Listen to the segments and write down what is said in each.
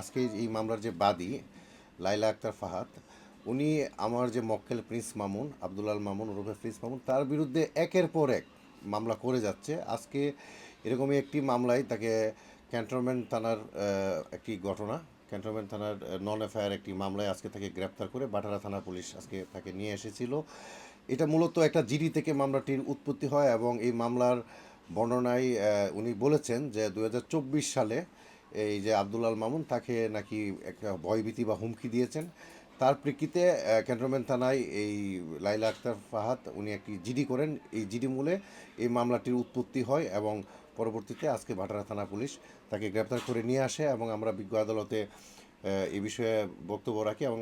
আজকে এই মামলার যে বাদী লাইলা আক্তার ফাহাদ, উনি আমার যে মক্কেল প্রিন্স মামুন আব্দুলাল মামুন, ওরফে প্রিন্স মামুন, তার বিরুদ্ধে একের পর এক মামলা করে যাচ্ছে। আজকে এরকমই একটি মামলায় তাকে ক্যান্টনমেন্ট থানার একটি ঘটনা, ক্যান্টনমেন্ট থানার নন এফআইআর একটি মামলায় আজকে তাকে গ্রেপ্তার করে বাটারা থানা পুলিশ আজকে তাকে নিয়ে এসেছিল। এটা মূলত একটা জিডি থেকে মামলাটির উৎপত্তি হয় এবং এই মামলার বর্ণনায় উনি বলেছেন যে দুহাজার চব্বিশ সালে এই যে আব্দুলাল মামুন তাকে নাকি একটা ভয়ভীতি বা হুমকি দিয়েছেন। তার প্রেক্ষিতে ক্যান্টনমেন্ট থানায় এই লাইলা আক্তার ফাহাদ, উনি একটি জিডি করেন। এই জিডি মূলে এই মামলাটির উৎপত্তি হয় এবং পরবর্তীতে আজকে ভাটারা থানা পুলিশ তাকে গ্রেপ্তার করে নিয়ে আসে এবং আমরা বিজ্ঞ আদালতে এই বিষয়ে বক্তব্য রাখি এবং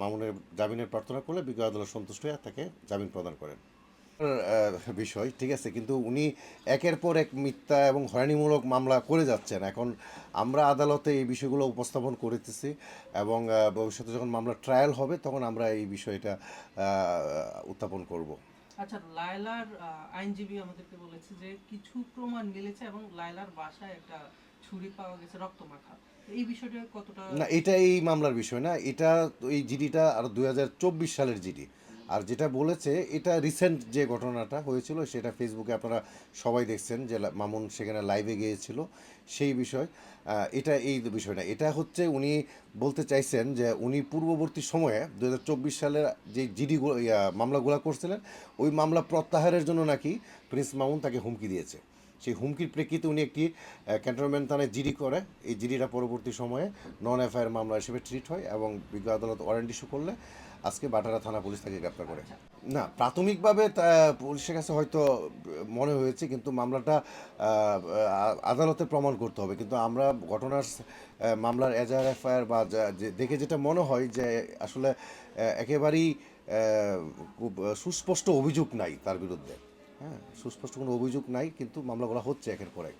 মামুনের জামিনের প্রার্থনা করলে বিজ্ঞ আদালত সন্তুষ্ট হয়ে তাকে জামিন প্রদান করেন। বিষয় ঠিক আছে? কিন্তু উনি একের পর এক মিথ্যা এবং হয়রানিমূলক মামলা করে যাচ্ছেন। এখন আমরা আদালতে এই বিষয়গুলো উপস্থাপন করিতেছি এবং ভবিষ্যতে যখন মামলা ট্রায়াল হবে তখন আমরা এই বিষয়টা উত্থাপন করব। আচ্ছা লায়লার আইনজীবী আমাদেরকে বলেছে যে কিছু প্রমাণ মিলেছে এবং লায়লার বাসায় একটা ছুরি পাওয়া গেছে রক্তমাখা। এই বিষয়টা কতটা না এটা এই মামলার বিষয় না। এটা এই জিডিটা আর দুই হাজার চব্বিশ সালের জিডি। আর যেটা বলেছে, এটা রিসেন্ট যে ঘটনাটা হয়েছিল, সেটা ফেসবুকে আপনারা সবাই দেখছেন যে মামুন সেখানে লাইভে গিয়েছিল। সেই বিষয় এটা এই বিষয়টা। এটা হচ্ছে উনি বলতে চাইছেন যে উনি পূর্ববর্তী সময়ে দু হাজার চব্বিশ সালের যে জিডি মামলাগুলো করছিলেন, ওই মামলা প্রত্যাহারের জন্য নাকি প্রিন্স মামুন তাকে হুমকি দিয়েছে। সেই হুমকির প্রেক্ষিতে উনি একটি ক্যান্টনমেন্ট থানায় জিডি করে। এই জিডিটা পরবর্তী সময়ে নন এফআইআর মামলা হিসেবে ট্রিট হয় এবং বিজ্ঞ আদালত ওয়ারেন্ট ইস্যু করলে আজকে বাটারা থানা পুলিশ তাকে গ্রেপ্তার করে। না, প্রাথমিকভাবে পুলিশের কাছে হয়তো মনে হয়েছে, কিন্তু মামলাটা আদালতে প্রমাণ করতে হবে। কিন্তু আমরা ঘটনার মামলার এজার এফআইআর বা দেখে যেটা মনে হয় যে, আসলে একেবারেই খুব সুস্পষ্ট অভিযোগ নাই তার বিরুদ্ধে। হ্যাঁ সুস্পষ্ট কোনো অভিযোগ নাই, কিন্তু মামলাগুলো হচ্ছে একের পর এক।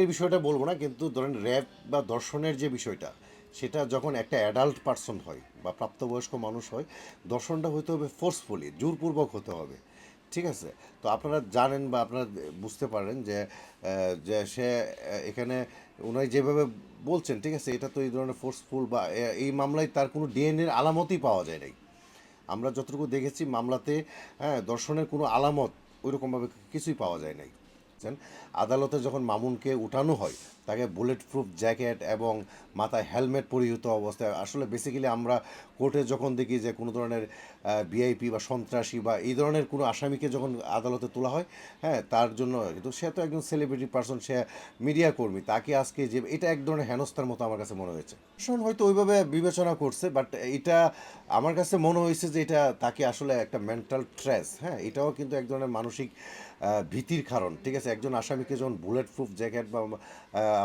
এর বিষয়টা বলব না, কিন্তু ধরেন র্যাপ বা দর্শনের যে বিষয়টা, সেটা যখন একটা অ্যাডাল্ট পার্সন হয় বা প্রাপ্তবয়স্ক মানুষ হয়, দর্শনটা হতে হবে ফোর্সফুলি জোরপূর্বক হতে হবে। ঠিক আছে? তো আপনারা জানেন বা আপনারা বুঝতে পারেন যে যে সে এখানে উনি যেভাবে বলছেন, ঠিক আছে, এটা তো এই ধরনের ফোর্সফুল বা এই মামলায় তার কোনো ডিএনএর আলামতই পাওয়া যায় নাই। আমরা যতটুকু দেখেছি মামলাতে হ্যাঁ দর্শনের কোনো আলামত ওইরকমভাবে কিছুই পাওয়া যায় নাই। আদালতে যখন মামুনকে উঠানো হয় তাকে বুলেট প্রুফ জ্যাকেট এবং মাথায় হেলমেট পরিহিত অবস্থায়। আসলে বেসিক্যালি আমরা কোর্টে যখন দেখি যে কোনো ধরনের ভিআইপি বা সন্ত্রাসী বা এই ধরনের কোনো আসামিকে যখন আদালতে তোলা হয় হ্যাঁ তার জন্য কিন্তু সে তো একজন সেলিব্রিটি পার্সন সে মিডিয়া কর্মী। তাকে আজকে যে, এটা এক ধরনের হেনস্থার মতো আমার কাছে মনে হয়েছে। প্রশাসন হয়তো ওইভাবে বিবেচনা করছে বাট এটা আমার কাছে মনে হয়েছে যে এটা তাকে আসলে একটা মেন্টাল স্ট্রেস হ্যাঁ এটাও কিন্তু এক ধরনের মানসিক ভীতির কারণ। ঠিক আছে, একজন আসামিকে যখন বুলেট প্রুফ জ্যাকেট বা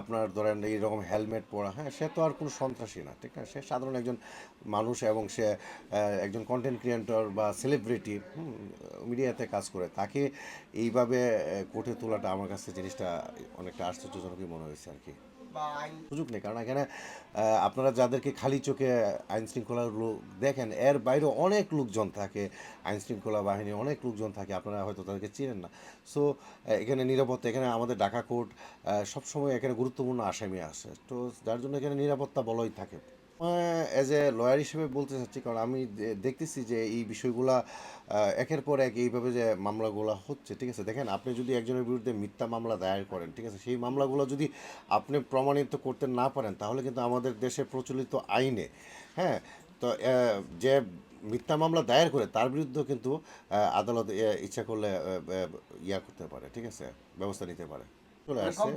আপনার ধরেন এইরকম হেলমেট পরা হ্যাঁ সে তো আর কোনো সন্ত্রাসী না, ঠিক আছে? সে সাধারণ একজন মানুষ এবং সে একজন কন্টেন্ট ক্রিয়েটর বা সেলিব্রিটি মিডিয়াতে কাজ করে। তাকে এইভাবে কোর্টে তোলাটা আমার কাছে জিনিসটা অনেকটা আশ্চর্যজনকই মনে হয়েছে আর কি। সুযোগ নেই, কারণ এখানে আপনারা যাদেরকে খালি চোখে আইন শৃঙ্খলার লোক দেখেন, এর বাইরে অনেক লোকজন থাকে আইন শৃঙ্খলা বাহিনী, অনেক লোকজন থাকে, আপনারা হয়তো তাদেরকে চিনেন না। সো এখানে নিরাপত্তা, এখানে আমাদের ডাকা কোর্ট সবসময় এখানে গুরুত্বপূর্ণ আসামি আসে তো যার জন্য এখানে নিরাপত্তা বলয় থাকে। অ্যাজ এ লয়ার হিসেবে বলতে চাচ্ছি, কারণ আমি দেখতেছি যে এই বিষয়গুলা একের পর এক এইভাবে যে মামলাগুলো হচ্ছে, ঠিক আছে? দেখেন, আপনি যদি একজনের বিরুদ্ধে মিথ্যা মামলা দায়ের করেন, ঠিক আছে? সেই মামলাগুলো যদি আপনি প্রমাণিত করতে না পারেন, তাহলে কিন্তু আমাদের দেশে প্রচলিত আইনে হ্যাঁ? তো যে মিথ্যা মামলা দায়ের করে, তার বিরুদ্ধেও কিন্তু আদালত ইচ্ছা করলে ইয়া করতে পারে, ঠিক আছে? ব্যবস্থা নিতে পারে। চলে আসছে।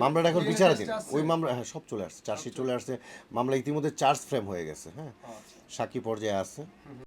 মামলাটা এখন বিচারাধীন। আছে। ওই মামলা হ্যাঁ সব চলে আসছে। চার্জশিট চলে আসছে। মামলা ইতিমধ্যে চার্জ ফ্রেম হয়ে গেছে হ্যাঁ। আচ্ছা। সাক্ষী পর্যায়ে আছে।